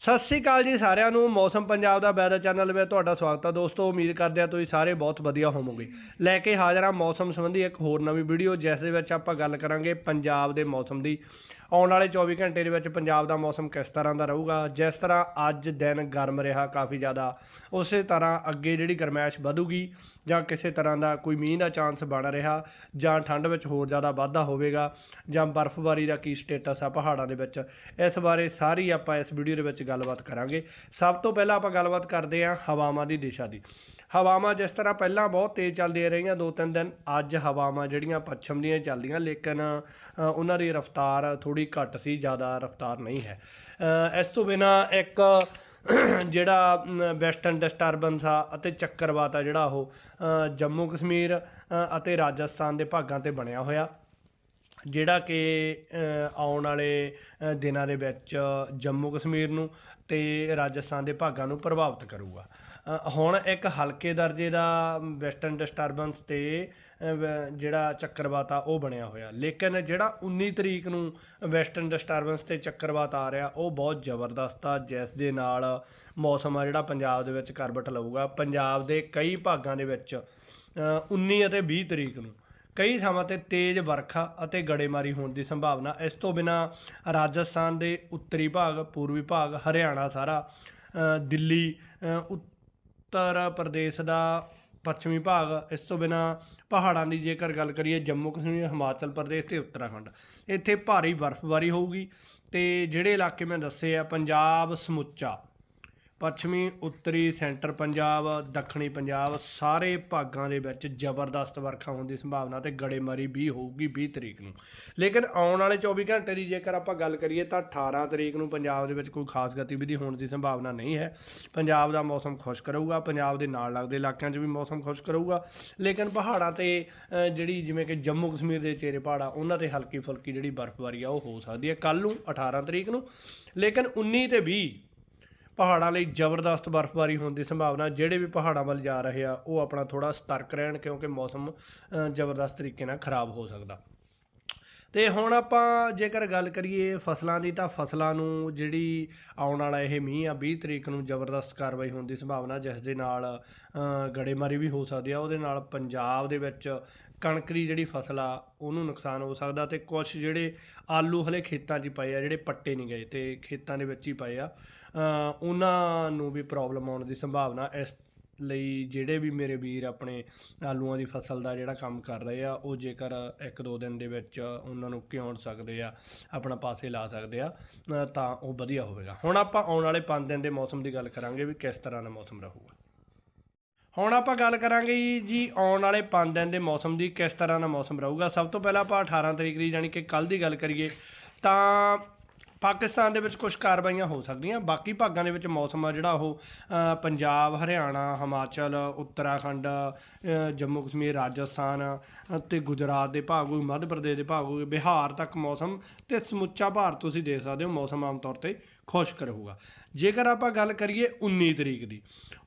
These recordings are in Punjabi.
ਸਤਿ ਸ੍ਰੀ ਅਕਾਲ ਜੀ ਸਾਰਿਆਂ ਨੂੰ, ਮੌਸਮ ਪੰਜਾਬ ਦਾ ਵੈਦਰ ਚੈਨਲ ਵਿੱਚ ਤੁਹਾਡਾ ਸਵਾਗਤ ਹੈ ਦੋਸਤੋ, ਉਮੀਦ ਕਰਦੇ ਹਾਂ ਤੁਸੀਂ ਸਾਰੇ ਬਹੁਤ ਵਧੀਆ ਹੋਵੋਗੇ। ਲੈ ਕੇ ਹਾਜ਼ਰ ਹਾਂ ਮੌਸਮ ਸੰਬੰਧੀ ਇੱਕ ਹੋਰ ਨਵੀਂ ਵੀਡੀਓ, ਜਿਸ ਦੇ ਵਿੱਚ ਆਪਾਂ ਗੱਲ ਕਰਾਂਗੇ ਪੰਜਾਬ ਦੇ ਮੌਸਮ ਦੀ। ਆਉਣ ਵਾਲੇ 24 ਘੰਟੇ ਦੇ ਵਿੱਚ ਪੰਜਾਬ ਦਾ ਮੌਸਮ ਕਿਸ ਤਰ੍ਹਾਂ ਦਾ ਰਹੂਗਾ? ਜਿਸ ਤਰ੍ਹਾਂ ਅੱਜ ਦਿਨ ਗਰਮ ਰਿਹਾ ਕਾਫੀ ਜ਼ਿਆਦਾ, ਉਸੇ ਤਰ੍ਹਾਂ ਅੱਗੇ ਜਿਹੜੀ ਗਰਮੈਸ਼ ਵਧੂਗੀ ਜਾਂ ਕਿਸੇ ਤਰ੍ਹਾਂ ਦਾ ਕੋਈ ਮੀਂਹ ਦਾ ਚਾਂਸ ਬਣ ਰਿਹਾ ਜਾਂ ਠੰਡ ਵਿੱਚ ਹੋਰ ਜ਼ਿਆਦਾ ਵਾਧਾ ਹੋਵੇਗਾ ਜਾਂ ਬਰਫ਼ਬਾਰੀ ਦਾ ਕੀ ਸਟੇਟਸ ਆ ਪਹਾੜਾਂ ਦੇ ਵਿੱਚ, ਇਸ ਬਾਰੇ ਸਾਰੀ ਆਪਾਂ ਇਸ ਵੀਡੀਓ ਦੇ ਵਿੱਚ ਗੱਲਬਾਤ ਕਰਾਂਗੇ। ਸਭ ਤੋਂ ਪਹਿਲਾਂ ਆਪਾਂ ਗੱਲਬਾਤ ਕਰਦੇ ਹਾਂ ਹਵਾਵਾਂ ਦੀ ਦਿਸ਼ਾ ਦੀ। ਹਵਾਵਾਂ ਜਿਸ ਤਰ੍ਹਾਂ ਪਹਿਲਾਂ ਬਹੁਤ ਤੇਜ਼ ਚੱਲਦੀਆਂ ਰਹੀਆਂ, ਦੋ ਤਿੰਨ ਦਿਨ ਅੱਜ ਹਵਾਵਾਂ ਜਿਹੜੀਆਂ ਪੱਛਮ ਦੀਆਂ ਚੱਲਦੀਆਂ, ਲੇਕਿਨ ਉਹਨਾਂ ਦੀ ਰਫ਼ਤਾਰ ਥੋੜੀ ਘੱਟ ਸੀ, ਜ਼ਿਆਦਾ ਰਫ਼ਤਾਰ ਨਹੀਂ ਹੈ। ਇਸ ਤੋਂ ਬਿਨਾ ਇੱਕ ਜਿਹੜਾ ਵੈਸਟਰਨ ਡਿਸਟਰਬੈਂਸ ਆ ਅਤੇ ਚੱਕਰਵਾਤ ਆ ਜਿਹੜਾ ਉਹ ਜੰਮੂ ਕਸ਼ਮੀਰ ਅਤੇ ਰਾਜਸਥਾਨ ਦੇ ਭਾਗਾਂ ਤੇ ਬਣਿਆ ਹੋਇਆ। ਜਿਹੜਾ ਕਿ ਆਉਣ ਵਾਲੇ ਦਿਨਾਂ ਦੇ ਵਿੱਚ ਜੰਮੂ ਕਸ਼ਮੀਰ ਨੂੰ ਤੇ ਰਾਜਸਥਾਨ ਦੇ ਭਾਗਾਂ ਨੂੰ ਪ੍ਰਭਾਵਿਤ ਕਰੂਗਾ। ਹੁਣ ਇੱਕ ਹਲਕੇ ਦਰਜੇ ਦਾ ਵੈਸਟਰਨ ਡਿਸਟਰਬੈਂਸ ਤੇ ਵ- ਜਿਹੜਾ ਚੱਕਰਵਾਤ ਆ ਉਹ ਬਣਿਆ ਹੋਇਆ। ਲੇਕਿਨ ਜਿਹੜਾ 19 ਤਰੀਕ ਨੂੰ ਵੈਸਟਰਨ ਡਿਸਟਰਬੈਂਸ ਤੇ ਚੱਕਰਵਾਤ ਆ ਰਿਹਾ ਉਹ ਬਹੁਤ ਜ਼ਬਰਦਸਤ ਆ। ਜਿਸ ਦੇ ਨਾਲ ਮੌਸਮ ਆ ਜਿਹੜਾ ਪੰਜਾਬ ਦੇ ਵਿੱਚ ਕਰਵਟ ਲਊਗਾ। ਪੰਜਾਬ ਦੇ ਕਈ ਭਾਗਾਂ ਦੇ ਵਿੱਚ ਅ, 19 ਅਤੇ 20 ਤਰੀਕ ਨੂੰ ਕਈ ਥਾਵਾਂ ਤੇ ਤੇਜ਼ ਵਰਖਾ ਅਤੇ ਗੜੇਮਾਰੀ ਹੋਣ ਦੀ ਸੰਭਾਵਨਾ। ਇਸ ਤੋਂ ਬਿਨਾ ਰਾਜਸਥਾਨ ਦੇ ਉੱਤਰੀ ਭਾਗ ਪੂਰਬੀ ਭਾਗ, ਹਰਿਆਣਾ ਸਾਰਾ ਦਿੱਲੀ ਉੱਤਰ ਪ੍ਰਦੇਸ਼ ਦਾ ਪੱਛਮੀ ਭਾਗ, ਇਸ ਤੋਂ ਬਿਨਾ ਪਹਾੜਾਂ ਦੀ ਜੇਕਰ ਗੱਲ ਕਰੀਏ, ਜੰਮੂ ਕਸ਼ਮੀਰ, ਹਿਮਾਚਲ ਪ੍ਰਦੇਸ਼ ਤੇ ਉੱਤਰਾਖੰਡ। ਇੱਥੇ ਭਾਰੀ ਬਰਫ਼ਬਾਰੀ ਹੋਊਗੀ ਤੇ ਜਿਹੜੇ ਇਲਾਕੇ ਮੈਂ ਦੱਸੇ ਆ, ਪੰਜਾਬ ਸਮੁੱਚਾ। ਪੱਛਮੀ, ਉੱਤਰੀ, ਸੈਂਟਰ ਪੰਜਾਬ, ਦੱਖਣੀ ਪੰਜਾਬ ਸਾਰੇ ਭਾਗਾਂ ਦੇ ਵਿੱਚ ਜ਼ਬਰਦਸਤ ਵਰਖਾ ਹੋਣ ਦੀ ਸੰਭਾਵਨਾ ਤੇ ਗੜੇਮਾਰੀ ਵੀ ਹੋਊਗੀ 20 ਤਰੀਕ ਨੂੰ। ਲੇਕਿਨ ਆਉਣ ਵਾਲੇ 24 ਘੰਟੇ ਦੀ ਜੇਕਰ ਆਪਾਂ ਗੱਲ ਕਰੀਏ ਤਾਂ 18 ਤਰੀਕ ਨੂੰ ਪੰਜਾਬ ਦੇ ਵਿੱਚ ਕੋਈ ਖਾਸ ਗਤੀਵਿਧੀ ਹੋਣ ਦੀ ਸੰਭਾਵਨਾ ਨਹੀਂ ਹੈ। ਪੰਜਾਬ ਦਾ ਮੌਸਮ ਖੁਸ਼ਕ ਰਹੂਗਾ, ਪੰਜਾਬ ਦੇ ਨਾਲ ਲੱਗਦੇ ਇਲਾਕਿਆਂ 'ਚ ਵੀ ਮੌਸਮ ਖੁਸ਼ਕ ਰਹੂਗਾ। ਲੇਕਿਨ ਪਹਾੜਾਂ ਤੇ ਜਿਹੜੀ ਜਿਵੇਂ ਕਿ ਜੰਮੂ ਕਸ਼ਮੀਰ ਦੇ ਚੇਰੇ ਪਹਾੜ ਆ ਉਹਨਾਂ ਤੇ ਹਲਕੀ ਫੁਲਕੀ ਜਿਹੜੀ ਬਰਫ਼ਬਾਰੀ ਆ, ਉਹ ਹੋ ਸਕਦੀ ਹੈ ਕੱਲ ਨੂੰ 18 ਤਰੀਕ ਨੂੰ। ਲੇਕਿਨ 19 ਤੇ 20 ਪਹਾੜਾਂ ਲਈ ਜ਼ਬਰਦਸਤ ਬਰਫ਼ਬਾਰੀ ਹੋਣ ਦੀ ਸੰਭਾਵਨਾ, ਜਿਹੜੇ ਵੀ ਪਹਾੜਾਂ ਵੱਲ ਜਾ ਰਹੇ ਆ, ਉਹ ਆਪਣਾ ਥੋੜਾ ਸਤਰਕ ਰਹਿਣ ਕਿਉਂਕਿ ਮੌਸਮ ਜ਼ਬਰਦਸਤ ਤਰੀਕੇ ਨਾਲ ਖਰਾਬ ਹੋ ਸਕਦਾ। ਤੇ ਹੁਣ ਆਪਾਂ ਜੇਕਰ ਗੱਲ ਕਰੀਏ ਫਸਲਾਂ ਦੀ, ਤਾਂ ਫਸਲਾਂ ਨੂੰ ਜਿਹੜੀ ਆਉਣ ਵਾਲਾ ਇਹ ਮੀਂਹ ਆ 20 ਤਰੀਕ ਨੂੰ ਜ਼ਬਰਦਸਤ ਕਾਰਵਾਈ ਹੋਣ ਦੀ ਸੰਭਾਵਨਾ, ਜਿਸ ਦੇ ਨਾਲ ਗੜੇਮਾਰੀ ਵੀ ਹੋ ਸਕਦੀ ਆ, ਉਹਦੇ ਨਾਲ ਪੰਜਾਬ ਦੇ ਵਿੱਚ ਕਣਕ ਦੀ ਜਿਹੜੀ ਫਸਲ ਆ, ਉਹਨੂੰ ਨੁਕਸਾਨ ਹੋ ਸਕਦਾ ਤੇ ਕੁਝ ਜਿਹੜੇ ਆਲੂ ਹਲੇ ਖੇਤਾਂ 'ਚ ਹੀ ਪਏ ਆ, ਜਿਹੜੇ ਪੱਟੇ ਨਹੀਂ ਗਏ ਤੇ ਖੇਤਾਂ ਦੇ ਵਿੱਚ ਹੀ ਪਏ ਆ। ਉਹਨਾਂ ਨੂੰ ਵੀ ਪ੍ਰੋਬਲਮ ਆਉਣ ਦੀ ਸੰਭਾਵਨਾ ਇਸ ਲਈ ਜਿਹੜੇ ਵੀ ਮੇਰੇ ਵੀਰ ਆਪਣੇ ਆਲੂਆਂ ਦੀ ਫਸਲ ਦਾ ਜਿਹੜਾ ਕੰਮ ਕਰ ਰਹੇ ਆ, ਉਹ ਜੇਕਰ ਇੱਕ ਦੋ ਦਿਨ ਦੇ ਵਿੱਚ ਉਹਨਾਂ ਨੂੰ ਕਿਉਂ ਸਕਦੇ ਆ, ਆਪਣਾ ਪਾਸੇ ਲਾ ਸਕਦੇ ਆ ਤਾਂ ਉਹ ਵਧੀਆ ਹੋਵੇਗਾ। ਹੁਣ ਆਪਾਂ ਆਉਣ ਵਾਲੇ 5 ਦਿਨ ਦੇ ਮੌਸਮ ਦੀ ਗੱਲ ਕਰਾਂਗੇ ਵੀ ਕਿਸ ਤਰ੍ਹਾਂ ਦਾ ਮੌਸਮ ਰਹੂਗਾ। ਹੁਣ ਆਪਾਂ ਗੱਲ ਕਰਾਂਗੇ ਜੀ- ਜੀ ਆਉਣ ਵਾਲੇ 5 ਦਿਨ ਦੇ ਮੌਸਮ ਦੀ ਕਿਸ ਤਰ੍ਹਾਂ ਦਾ ਮੌਸਮ ਰਹੂਗਾ। ਸਭ ਤੋਂ ਪਹਿਲਾਂ ਆਪਾਂ 18 ਤਰੀਕ ਦੀ ਯਾਨੀ ਕਿ ਕੱਲ ਦੀ ਗੱਲ ਕਰੀਏ, ਤਾਂ ਪਾਕਿਸਤਾਨ ਦੇ ਵਿੱਚ ਕੁਝ ਕਾਰਵਾਈਆਂ ਹੋ ਸਕਦੀਆਂ। ਬਾਕੀ ਭਾਗਾਂ ਦੇ ਵਿੱਚ ਮੌਸਮ ਆ ਜਿਹੜਾ ਉਹ ਪੰਜਾਬ, ਹਰਿਆਣਾ, ਹਿਮਾਚਲ, ਉੱਤਰਾਖੰਡ ਜੰਮੂ ਕਸ਼ਮੀਰ, ਰਾਜਸਥਾਨ ਅਤੇ ਗੁਜਰਾਤ ਦੇ ਭਾਗ ਹੋਏ ਮੱਧ ਪ੍ਰਦੇਸ਼ ਦੇ ਭਾਗ ਹੋਏ ਬਿਹਾਰ ਤੱਕ ਮੌਸਮ ਤੇ ਸਮੁੱਚਾ ਭਾਰਤ ਤੁਸੀਂ ਦੇਖ ਸਕਦੇ ਹੋ। ਮੌਸਮ ਆਮ ਤੌਰ ਤੇ ਖੁਸ਼ਕ ਰਹੂਗਾ। ਜੇਕਰ ਆਪਾਂ ਗੱਲ ਕਰੀਏ 19 ਤਰੀਕ ਦੀ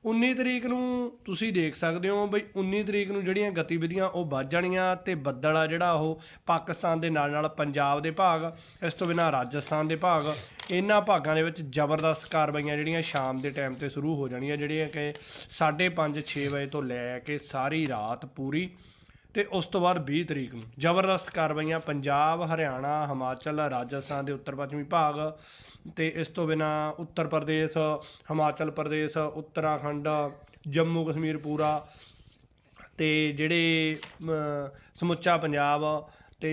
19 ਤਰੀਕ ਨੂੰ ਤੁਸੀਂ ਦੇਖ ਸਕਦੇ ਹੋ ਬਈ 19 ਤਰੀਕ ਨੂੰ ਜਿਹੜੀਆਂ ਗਤੀਵਿਧੀਆਂ ਉਹ ਵੱਧ ਜਾਣੀਆਂ ਤੇ ਬੱਦਲ ਆ ਜਿਹੜਾ ਉਹ ਪਾਕਿਸਤਾਨ ਦੇ ਨਾਲ ਨਾਲ ਪੰਜਾਬ ਦੇ ਭਾਗ, ਇਸ ਤੋਂ ਬਿਨਾਂ ਰਾਜਸਥਾਨ ਦੇ ਭਾਗ, ਇਹਨਾਂ ਭਾਗਾਂ ਦੇ ਵਿੱਚ ਜ਼ਬਰਦਸਤ ਕਾਰਵਾਈਆਂ ਜਿਹੜੀਆਂ ਸ਼ਾਮ ਦੇ ਟਾਈਮ ਤੇ ਸ਼ੁਰੂ ਹੋ ਜਾਣੀਆਂ, ਜਿਹੜੀਆਂ ਕਿ 5:30 6 ਵਜੇ ਤੋਂ ਲੈ ਕੇ ਸਾਰੀ ਰਾਤ ਪੂਰੀ ਤੇ ਉਸ ਤੋਂ ਬਾਅਦ 20 ਤਰੀਕ ਨੂੰ ਜ਼ਬਰਦਸਤ ਕਾਰਵਾਈਆਂ, ਪੰਜਾਬ, ਹਰਿਆਣਾ, ਹਿਮਾਚਲ, ਰਾਜਸਥਾਨ ਦੇ ਉੱਤਰ ਪੱਛਮੀ ਭਾਗ ਤੇ ਇਸ ਤੋਂ ਬਿਨਾ ਉੱਤਰ ਪ੍ਰਦੇਸ਼, ਹਿਮਾਚਲ ਪ੍ਰਦੇਸ਼, ਉੱਤਰਾਖੰਡ, ਜੰਮੂ ਕਸ਼ਮੀਰ ਪੂਰਾ ਤੇ ਜਿਹੜੇ ਸਮੁੱਚਾ ਪੰਜਾਬ ਤੇ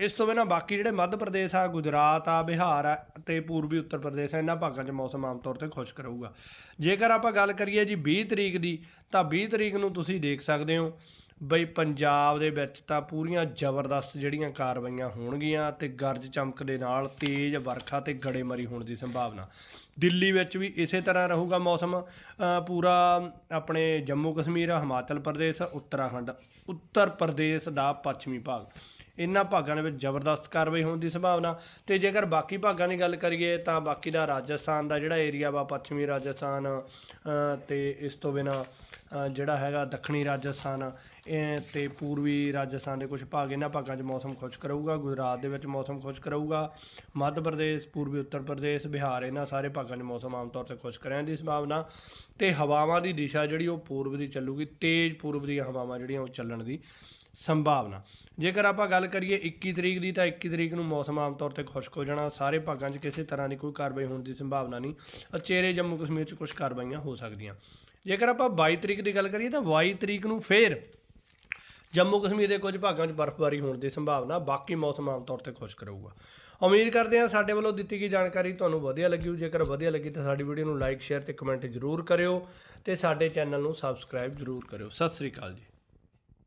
ਇਸ ਤੋਂ ਬਿਨਾ ਬਾਕੀ ਜਿਹੜੇ ਮੱਧ ਪ੍ਰਦੇਸ਼ ਆ, ਗੁਜਰਾਤ ਆ, ਬਿਹਾਰ ਆ ਤੇ ਪੂਰਬੀ ਉੱਤਰ ਪ੍ਰਦੇਸ਼ ਆ, ਇਹਨਾਂ ਭਾਗਾਂ 'ਚ ਮੌਸਮ ਆਮ ਤੌਰ ਤੇ ਖੁਸ਼ਕ ਰਹੂਗਾ। ਜੇਕਰ ਆਪਾਂ ਗੱਲ ਕਰੀਏ ਜੀ 20 ਤਰੀਕ ਦੀ, ਤਾਂ 20 ਤਰੀਕ ਨੂੰ ਤੁਸੀਂ ਦੇਖ ਸਕਦੇ ਹੋ ਬਈ ਪੰਜਾਬ ਦੇ ਵਿੱਚ ਤਾਂ ਪੂਰੀਆਂ ਜ਼ਬਰਦਸਤ ਜਿਹੜੀਆਂ ਕਾਰਵਾਈਆਂ ਹੋਣਗੀਆਂ ਤੇ ਗਰਜ ਚਮਕ ਦੇ ਨਾਲ ਤੇਜ਼ ਵਰਖਾ ਤੇ ਗੜੇਮਾਰੀ ਹੋਣ ਦੀ ਸੰਭਾਵਨਾ। ਦਿੱਲੀ ਵਿੱਚ ਵੀ ਇਸੇ ਤਰ੍ਹਾਂ ਰਹੂਗਾ ਮੌਸਮ। ਪੂਰਾ ਆਪਣੇ ਜੰਮੂ ਕਸ਼ਮੀਰ ਹਿਮਾਚਲ ਪ੍ਰਦੇਸ਼ ਉੱਤਰਾਖੰਡ ਉੱਤਰ ਪ੍ਰਦੇਸ਼ ਦਾ ਪੱਛਮੀ ਭਾਗ। ਇਹਨਾਂ ਭਾਗਾਂ ਦੇ ਵਿੱਚ ਜ਼ਬਰਦਸਤ ਕਾਰਵਾਈ ਹੋਣ ਦੀ ਸੰਭਾਵਨਾ ਤੇ ਜੇਕਰ ਬਾਕੀ ਭਾਗਾਂ ਦੀ ਗੱਲ ਕਰੀਏ ਤਾਂ ਬਾਕੀ ਦਾ ਰਾਜਸਥਾਨ ਦਾ ਜਿਹੜਾ ਏਰੀਆ ਵਾ ਪੱਛਮੀ ਰਾਜਸਥਾਨ ਅ, ਤੇ ਇਸ ਤੋਂ ਬਿਨਾ ਜਿਹੜਾ ਹੈਗਾ ਦੱਖਣੀ ਰਾਜਸਥਾਨ, ਇਹ ਤੇ ਪੂਰਬੀ ਰਾਜਸਥਾਨ ਦੇ ਕੁਝ ਭਾਗ, ਇਹਨਾਂ ਭਾਗਾਂ 'ਚ ਮੌਸਮ ਖੁਸ਼ਕ ਰਹੂਗਾ, ਗੁਜਰਾਤ ਦੇ ਵਿੱਚ ਮੌਸਮ ਖੁਸ਼ਕ ਰਹੂਗਾ, ਮੱਧ ਪ੍ਰਦੇਸ਼, ਪੂਰਬੀ ਉੱਤਰ ਪ੍ਰਦੇਸ਼, ਬਿਹਾਰ, ਇਹਨਾਂ ਸਾਰੇ ਭਾਗਾਂ 'ਚ ਮੌਸਮ ਆਮ ਤੌਰ ਤੇ ਖੁਸ਼ਕ ਰਹਿਣ ਦੀ ਸੰਭਾਵਨਾ ਤੇ ਹਵਾਵਾਂ ਦੀ ਦਿਸ਼ਾ ਜਿਹੜੀ ਉਹ ਪੂਰਬ ਦੀ ਚੱਲੂਗੀ, ਤੇਜ਼ ਪੂਰਬ ਦੀਆਂ ਹਵਾਵਾਂ ਜਿਹੜੀਆਂ ਉਹ ਚੱਲਣ ਦੀ ਸੰਭਾਵਨਾ। ਜੇਕਰ ਆਪਾਂ ਗੱਲ ਕਰੀਏ 21 ਤਰੀਕ ਦੀ, ਤਾਂ 21 ਤਰੀਕ ਨੂੰ ਮੌਸਮ ਆਮ ਤੌਰ ਤੇ ਖੁਸ਼ਕ ਹੋ ਜਾਣਾ, ਸਾਰੇ ਭਾਗਾਂ 'ਚ ਕਿਸੇ ਤਰ੍ਹਾਂ ਦੀ ਕੋਈ ਕਾਰਵਾਈ ਹੋਣ ਦੀ ਸੰਭਾਵਨਾ ਨਹੀਂ। ਅਚੇਰੇ ਜੰਮੂ ਕਸ਼ਮੀਰ 'ਚ ਕੁਝ ਕਾਰਵਾਈਆਂ ਹੋ ਸਕਦੀਆਂ। ਜੇਕਰ ਆਪਾਂ 22 ਤਰੀਕ ਦੀ ਗੱਲ ਕਰੀਏ ਤਾਂ 22 ਤਰੀਕ ਨੂੰ ਫੇਰ ਜੰਮੂ ਕਸ਼ਮੀਰ ਦੇ ਕੁਝ ਭਾਗਾਂ 'ਚ ਬਰਫ਼ਬਾਰੀ ਹੋਣ ਦੀ ਸੰਭਾਵਨਾ ਬਾਕੀ ਮੌਸਮ ਆਮ ਤੌਰ ਤੇ ਖੁਸ਼ ਰਹੂਗਾ ਉਮੀਦ ਕਰਦੇ ਹਾਂ ਸਾਡੇ ਵੱਲੋਂ ਦਿੱਤੀ ਗਈ ਜਾਣਕਾਰੀ ਤੁਹਾਨੂੰ ਵਧੀਆ ਲੱਗੀ ਹੋ ਜੇਕਰ ਵਧੀਆ ਲੱਗੀ ਤਾਂ ਸਾਡੀ ਵੀਡੀਓ ਨੂੰ ਲਾਈਕ ਸ਼ੇਅਰ ਤੇ ਕਮੈਂਟ ਜ਼ਰੂਰ ਕਰਿਓ ਤੇ ਸਾਡੇ ਚੈਨਲ ਨੂੰ ਸਬਸਕ੍ਰਾਈਬ ਜ਼ਰੂਰ ਕਰਿਓ। ਸਤਿ ਸ੍ਰੀ ਅਕਾਲ ਜੀ।